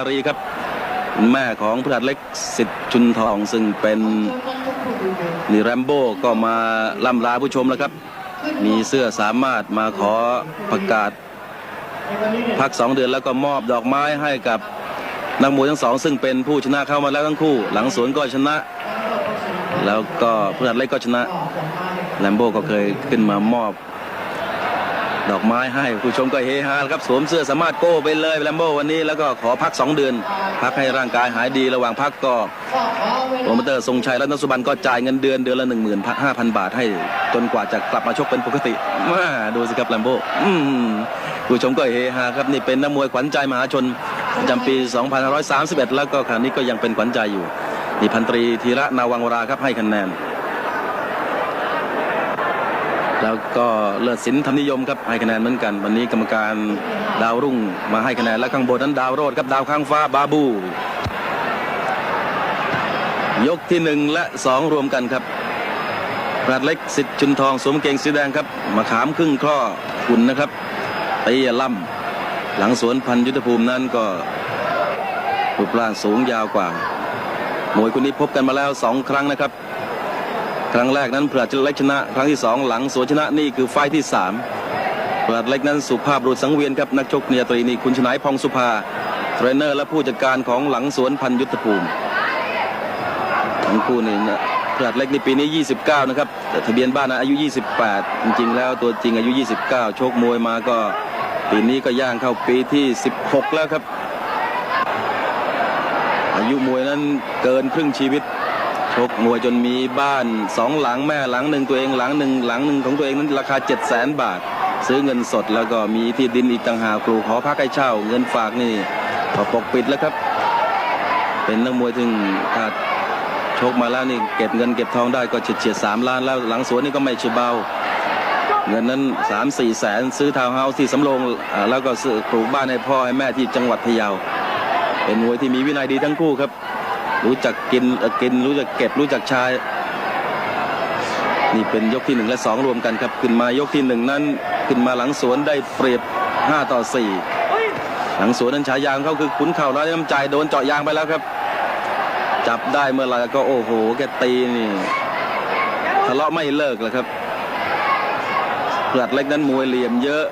ารีครับ แม่ของพระหัตถ์เล็กสิทธิ์ชุนทองซึ่งเป็นนี่แรมโบ้ก็มาล่ำลาผู้ชมแล้วครับ มีเสื้อสามารถมาขอประกาศ พักสองเดือนแล้วก็มอบดอกไม้ให้กับนักมวยทั้งสอง ซึ่งเป็นผู้ชนะเข้ามาแล้วทั้งคู่ หลังสวนก็ชนะ แล้วก็พระหัตถ์เล็กก็ชนะแรมโบ้ก็เคยขึ้นมามอบ ดอกไม้ให้ผู้ชมก็เฮฮาครับสวมเสื้อสามารถโก้ไปเลยแรมโบ้วันนี้แล้วก็ขอพัก 2 เดือน พักให้ร่างกายหายดีระหว่างพักก็โปรโมเตอร์ทรงชัยและนสุบันก็จ่ายเงินเดือนเดือนละ15,000 บาทให้จนกว่าจะกลับมาชกเป็นปกติมาดูสิครับแรมโบ้ผู้ชมก็เฮฮาครับนี่เป็นนักมวยขวัญใจมหาชนประจำปี 2531 แล้วก็ขณะนี้ก็ยังเป็นขวัญใจอยู่นี่พันตรีธีระนาวังวราครับให้คะแนน แล้วก็เลิศสินธรรมนิยมครับให้คะแนนเหมือนกัน วันนี้กรรมการดาวรุ่งมาให้คะแนนและข้างบนนั้นดาวโรดครับดาวข้างฟ้าบาบู ยกที่หนึ่งและสองรวมกันครับปราดเล็กสิทธิ์ชุนทองสวมเกงสีแดงครับมาขามครึ่งข้อขุนนะครับตีล่ำหลังสวนพันยุทธภูมินั้นก็รูปร่างสูงยาวกว่ามวยคู่นี้พบกันมาแล้วสองครั้งนะครับ ครั้งแรกนั้นเผื่อจะเล็กชนะ ครั้งที่สองหลังสวนชนะนี่คือไฟที่สามเผื่อเล็กนั้นสุภาพบุรุษสังเวียนครับนักชกเนียตรีนี่คุณชนายพองสุภาเทรนเนอร์และผู้จัดการของหลังสวนพันยุทธภูมิทั้งคู่นี่นะเผื่อเล็กในปีนี้ 29 นะครับแต่ทะเบียนบ้านนะอายุ 28 จริง ๆ แล้วตัวจริงอายุ 29 โชคมวยมาก็ปีนี้ก็ย่างเข้าปีที่ 16 แล้วครับ อายุมวยนั้นเกินครึ่งชีวิต ชกมวยจนมีบ้านสองหลังแม่หลังหนึ่งตัวเองหลังหนึ่งหลังหนึ่งของตัวเองนั้นราคา 7 0 0 0 0 0บาท ซื้อเงินสดแล้วก็มีที่ดินอีกต่างหากปลูกหอพักให้เช่า เงินฝากนี่ก็ปกปิดแล้วครับ เป็นนักมวยถึงถ้าชกมาแล้วนี่เก็บเงินเก็บทองได้ก็เฉียดเฉียดสามล้านแล้วหลังสวนนี่ก็ไม่ใช่เบาเงินนั้นสามสี่แสนซื้อทาวน์เฮาส์ที่สำโรงแล้วก็ซื้อปลูกบ้านให้พ่อให้แม่ที่จังหวัดพะเยา เป็นมวยที่มีวินัยดีทั้งคู่ครับ รู้จักกินกินรู้จักเก็บรู้จักใชายนี่เป็นยกที่หนึ่งและสองรวมกันครับ ขึ้นมายกที่หนึ่งนั้น ขึ้นมาหลังสวนได้เปรียบ 5 ต่อ 4 หลังสวนนั้นฉายางเขาคือขุนเข่าแล้วน้ำใจโดนเจาะยางไปแล้วครับ จับได้เมื่อไหร่ก็โอ้โหแกตีนี่ทะเลาะไม่เลิกเลยครับเปลัดเล็กนั้นมวยเหลี่ยมเยอะ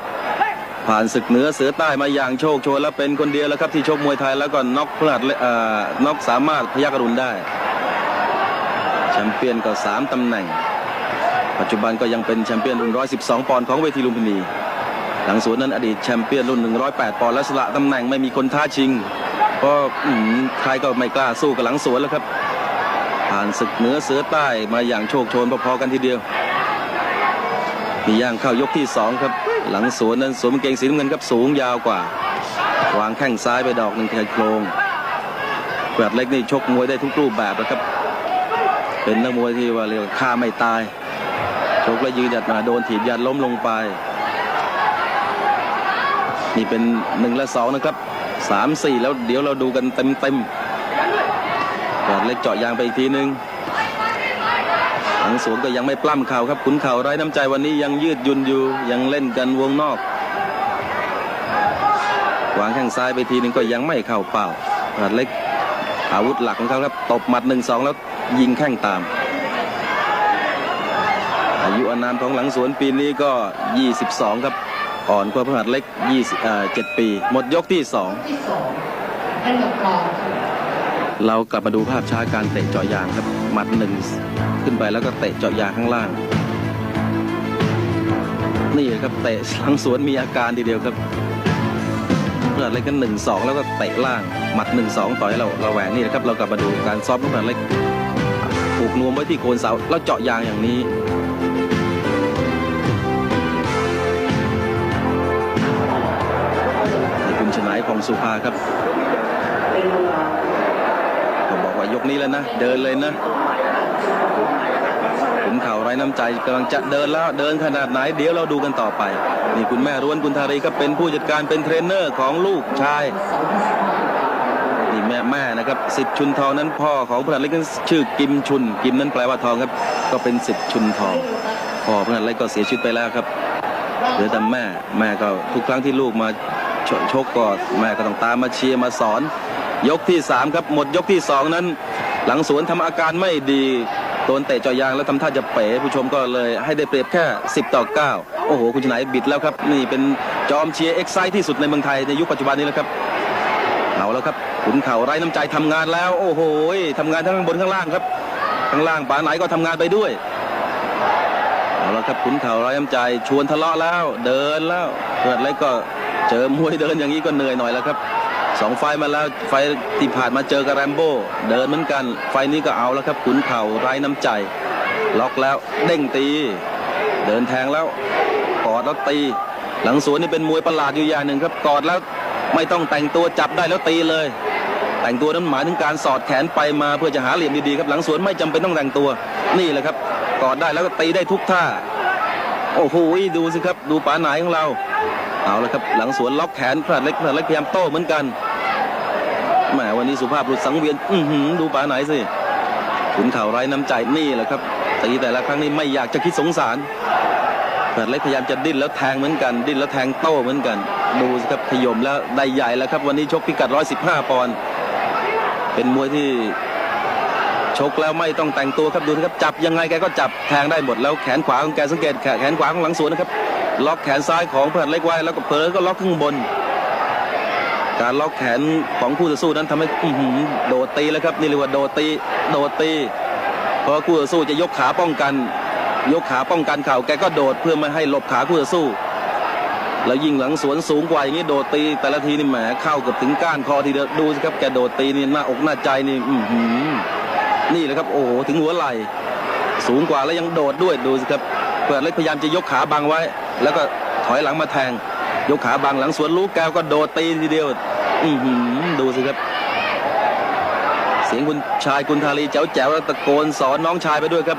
ผ่านศึกเหนือเสือใต้มาอย่างโชคโชนและเป็นคนเดียวแล้วครับที่ชกมวยไทยแล้วก็น็อกพลาดเอ่อน็อกสามารถพยักรุณได้แชมเปี้ยนก็สามตำแหน่ง ปัจจุบันก็ยังเป็นแชมเปี้ยนรุ่น 112 ปอนด์ของเวทีลุมพินี หลังสวนนั้นอดีตแชมเปี้ยนรุ่น 108 ปอนด์และสละตำแหน่งไม่มีคนท้าชิงก็ใครก็ไม่กล้าสู้กับหลังสวนแล้วครับ ผ่านศึกเหนือเสือใต้มาอย่างโชคโชนพอๆกันทีเดียว มีย่างเข้ายกที่สองครับ หลังสวนนั้นสวมเกงสีน้ำเงินครับสูงยาวกว่า วางแข้งซ้ายไปดอกหนึ่งชายโครงแกวดเล็กนี่ชกมวยได้ทุกรูปแบบนะครับ เป็นนักมวยที่ว่าเรียกว่าฆ่าไม่ตายชกแล้วยืนหยัดมาโดนถีบยันล้มลงไป นี่เป็นหนึ่งและสองนะครับสามสี่แล้วเดี๋ยวเราดูกันเต็มเต็มๆแกวดเล็กเจาะยางไปอีกทีนึง งสวนก็ยังไม่ปล้ำเข่าครับขุนเข่าไร้น้ำใจวันนี้ยังยืดหยุนอยู่ยังเล่นกันวงนอกวางแข้งซ้ายไปทีนึงก็ยังไม่เข้าเป้าขนาดเล็กอาวุธหลักของเขาครับตบหมัดหนึ่งสองแล้วยิงแข้งตาม อายุอานามของหลังสวนปีนี้ก็ 22 ครับอ่อนกว่าพระหัตถ์เล็ก20เอ่อ7ปี หมดยกที่ 2 เรากลับมาดูภาพช้าการเตะเจาะยางครับ หมัดหนึ่งขึ้นไปแล้วก็เตะเจาะยางข้างล่าง นี่ครับเตะหลังสวนมีอาการทีเดียวครับเพื่อนเล็กกันหนึ่งสองแล้วก็เตะล่างหมัดหนึ่งสองต่อยเราเราแหวงนี่นะครับเรากลับมาดูการซ้อมของเพื่อนเล็กผูกนวมไว้ที่โคนเสาแล้วเจาะยางอย่างนี้คุณชนายพองสุภาครับ กนี้แล้วนะ เดินเลยนะขุนเข่าไร้น้ำใจกำลังจะเดินแล้วเดินขนาดไหนเดี๋ยวเราดูกันต่อไป นี่คุณแม่ร้วนคุณธารีครับเป็นผู้จัดการเป็นเทรนเนอร์ของลูกชายนี่แม่แม่นะครับสิทธิ์ชุนทองนั้นพ่อของพระเล็กนั้นชื่อกิมชุน กิมนั้นแปลว่าทองครับ ก็เป็นสิทธิ์ชุนทองพ่อพระเล็กก็เสียชีวิตไปแล้วครับเหลือแต่แม่แม่ก็ทุกครั้งที่ลูกมาชชกก็แม่ก็ต้องตามมาเชียร์มาสอน ยกที่สามครับ หมดยกที่สองนั้น หลังสวนทำอาการไม่ดีโดนเตะจาะยางแล้วทำท่าจะเป๋ผู้ชมก็เลยให้ได้เปรียบแค่ 10 ต่อ 9 โอ้โห คุณชนายบิดแล้วครับ นี่เป็นจอมเชียร์เอ็กไซต์ที่สุดในเมืองไทยในยุคปัจจุบันนี้แล้วครับเอาแล้วครับขุนเข่าไร้น้ำใจทำงานแล้ว โอ้โหทำงานทั้งข้างบนข้างล่างครับ ข้างล่างป๋าไหนก็ทำงานไปด้วยเอาละครับขุนเข่าไร้น้ำใจชวนทะเลาะแล้ว เดินแล้วเกิดอะไรก็เจอมวยเดินอย่างนี้ก็เหนื่อยหน่อยแล้วครับ สองไฟมาแล้วไฟที่ผ่านมาเจอกับแรมโบ้เดินเหมือนกัน ไฟนี้ก็เอาแล้วครับขุนเข่าไร้น้ำใจ ล็อกแล้วเด้งตี เดินแทงแล้วกอดแล้วตี หลังสวนนี่เป็นมวยประหลาดอยู่อย่างหนึ่งครับกอดแล้วไม่ต้องแต่งตัวจับได้แล้วตีเลย แต่งตัวนั้นหมายถึงการสอดแขนไปมาเพื่อจะหาเหลี่ยมดีๆครับหลังสวนไม่จำเป็นต้องแต่งตัว นี่แหละครับกอดได้แล้วก็ตีได้ทุกท่าโอ้โหดูสิครับ ดูป๋าหนายของเรา เอาละครับ หลังสวนล็อกแขนพลาดเล็กพลาดเล็กพยายามโต้เหมือนกัน แหมวันนี้สุภาพบุรุษสังเวียน อือหือดูป๋าไหนสิขุนเข่าไร้น้ำใจนี่แหละครับตีแต่ละครั้งนี้ไม่อยากจะคิดสงสารพลาดเล็กพยายามจะดิ้นแล้วแทงเหมือนกัน ดิ้นแล้วแทงโต้เหมือนกัน ดูสิครับขยมแล้วได้ใหญ่แล้วครับ วันนี้ชกพิกัด 115 ปอนด์เป็นมวยที่ชกแล้วไม่ต้องแต่งตัวครับดูนะครับจับยังไงแกก็จับแทงได้หมดแล้วแขนขวาของแกสังเกตแขนขวาของหลังสวนนะครับล็อกแขนซ้ายของเพื่อนเล็กไว้แล้วก็เผลอก็ล็อกข้างบน การล็อกแขนของคู่ต่อสู้นั้นทำให้โดดตีแล้วครับนี่เรียกว่าโดดตีโดดตีเพราะคู่ต่อสู้จะยกขาป้องกัน ยกขาป้องกันเข่าแกก็โดดเพื่อไม่ให้หลบขาคู่ต่อสู้ แล้วยิงหลังสวนสูงกว่าอย่างนี้โดดตีแต่ละทีนี่แหมเข้าเกับถึงก้านคอทีเดียวดูสิครับแกโดดตีนี่หน้าอกหน้าใจนี่อืนี่แหละครับโอ้โหถึงหัวไหล่สูงกว่าแล้วยังโดดด้วยดูสิครับเปิดเล็กพยายามจะยกขาบังไว้ แล้วก็ถอยหลังมาแทงยกขาบังหลังสวนลูกแก้วก็โดดตีทีเดียว ดูสิครับ เสียงคุณชายคุณทารีแจ๋วแจ๋วตะโกนสอนน้องชายไปด้วยครับ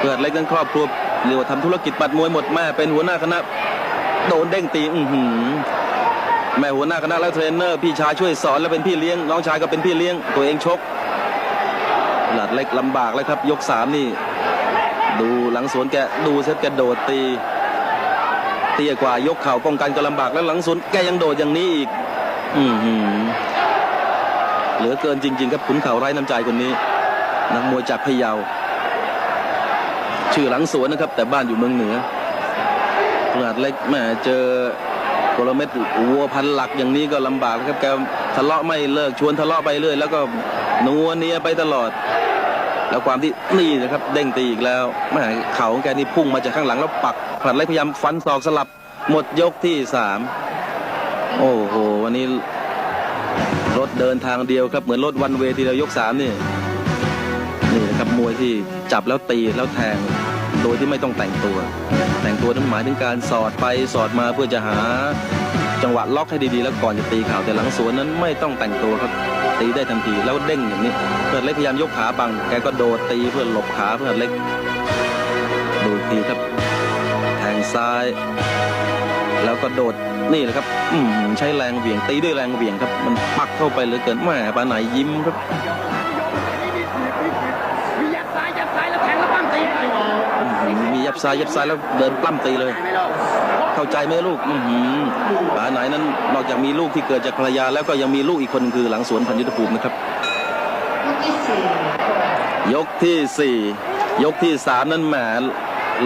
เปิดเล็กนั้นครอบครัวเรียกว่าทำธุรกิจปัดมวยหมดแม่เป็นหัวหน้าคณะโดนเด้งตีอือหือแม่หัวหน้าคณะและเทรนเนอร์พี่ชายช่วยสอนแล้วเป็นพี่เลี้ยงน้องชายก็เป็นพี่เลี้ยงตัวเองชก หลัดเล็กลำบากแล้วครับ ยกสามนี่ ดูหลังสวนแกดูเซตแกโดดตีเตี้ยกว่ายกเข่าป้องกันก็ลำบากแล้วหลังสวนแกยังโดดอย่างนี้อีก อือหือเหลือเกินจริง ๆ ครับขุนเข่าไร้น้ำใจคนนี้ นักมวยจากพะเยา ชื่อหลังสวนนะครับ แต่บ้านอยู่เมืองเหนือหลัดเล็กแม่เจอกลเม็ดวัวพันหลักอย่างนี้ก็ลำบากครับแกทะเลาะไม่เลิกชวนทะเลาะไปเรื่อย แล้วก็นัวเนียไปตลอด แล้วความที่นี่นะครับเด้งตีอีกแล้วแหม่เข่าของแกนี่พุ่งมาจากข้างหลังแล้วปักผลัดเล็กพยายามฟันศอกสลับหมดยกที่สาม โอ้โห วันนี้รถเดินทางเดียวครับเหมือนรถวันเวทีเดียกสามนี่นี่นะครับมวยที่จับแล้วตีแล้วแทงโดยที่ไม่ต้องแต่งตัว แต่งตัวนั้นหมายถึงการสอดไปสอดมาเพื่อจะหา จังหวะล็อกให้ดีๆ แล้วก่อนจะตีข่าวแต่หลังสวนนั้นไม่ต้องแต่งตัวครับตีได้ทันทีแล้วเด้งอย่างนี้เพื่อนเล็กพยายามยกขาบังแกก็โดดตีเพื่อหลบขาเพื่อนเล็กดูอีกทีครับ แทงซ้าย แล้วก็โดดนี่แหละครับ อืใช้แรงเหวี่ยงตีด้วยแรงเหวี่ยงครับ มันปักเข้าไปเหลือเกินแม่ปาไหนยิ้มครับมียัดซ้ายยัดซ้ายแล้วแทงแล้วปั้มตีมียับซ้ายยับซ้ายแล้วเดินปล้ำตีเลย เข้าใจไหมลูกป๋าไหนนั้นนอกจากมีลูกที่เกิดจากภรรยาแล้วก็ยังมีลูกอีกคนคือหลังสวนพันยุทธภูมินะครับ ยกที่สี่ยกที่สามนั้นแหม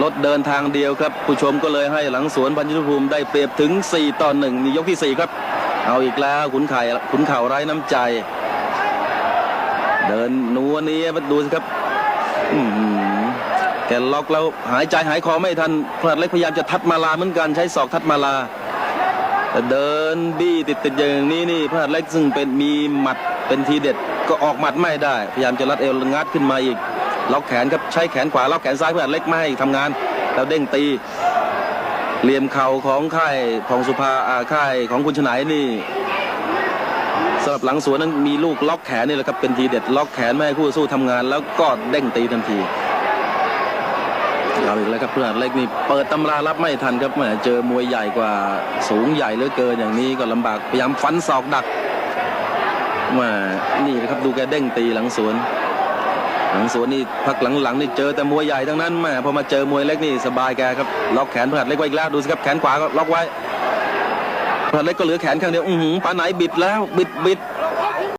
รถเดินทางเดียวครับ ผู้ชมก็เลยให้หลังสวนพันยุทธภูมิได้เปรียบถึง 4 ต่อหนึ่งนี่ยกที่สี่ครับ เอาอีกแล้วขุนไข่ขุนเข่าไร้น้ำใจ เดินนัวนี้มาดูสิครับแกล็อกแล้วหายใจหายคอไม่ทันพลาดเล็กพยายามจะทัดมาลาเหมือนกันใช้ศอกทัดมาลาแต่เดินบี้ติดติดอย่างนี้นี่พลาดเล็กซึ่งเป็นมีหมัดเป็นทีเด็ดก็ออกหมัดไม่ได้ พยายามจะรัดเอวงัดขึ้นมาอีก ล็อกแขนครับใช้แขนขวาล็อกแขนซ้ายเพลาดเล็กไม่ให้ทำงาน แล้วเด้งตีเหลี่ยมเข่าของค่ายของสุภาอาค่ายของคุณชนายนี่สำหรับหลังสวนนั้นมีลูกล็อกแขนนี่แหละครับเป็นทีเด็ดล็อกแขนไม่ให้คู่สู้ทำงาน แล้วก็เด้งตีทันทีเราอีกแล้วครับเพื่อนเล็กนี่เปิดตำรารับไม่ทันครับแหมเจอมวยใหญ่กว่าสูงใหญ่เหลือเกินอย่างนี้ก็ลำบากพยายามฟันศอกดักแหมานี่นะครับดูแกเด้งตีหลังสวน หลังสวนนี่พักหลังๆนี่เจอแต่มวยใหญ่ทั้งนั้นแม่พอมาเจอมวยเล็กนี่สบายแกครับล็อกแขนเพื่อนเล็กไว้อีกแล้วดูสิครับแขนขวาก็ล็อกไว้เพื่อนเล็กก็เหลือแขนข้างเดียวอือหือปาไหนบิดแล้วบิดบิด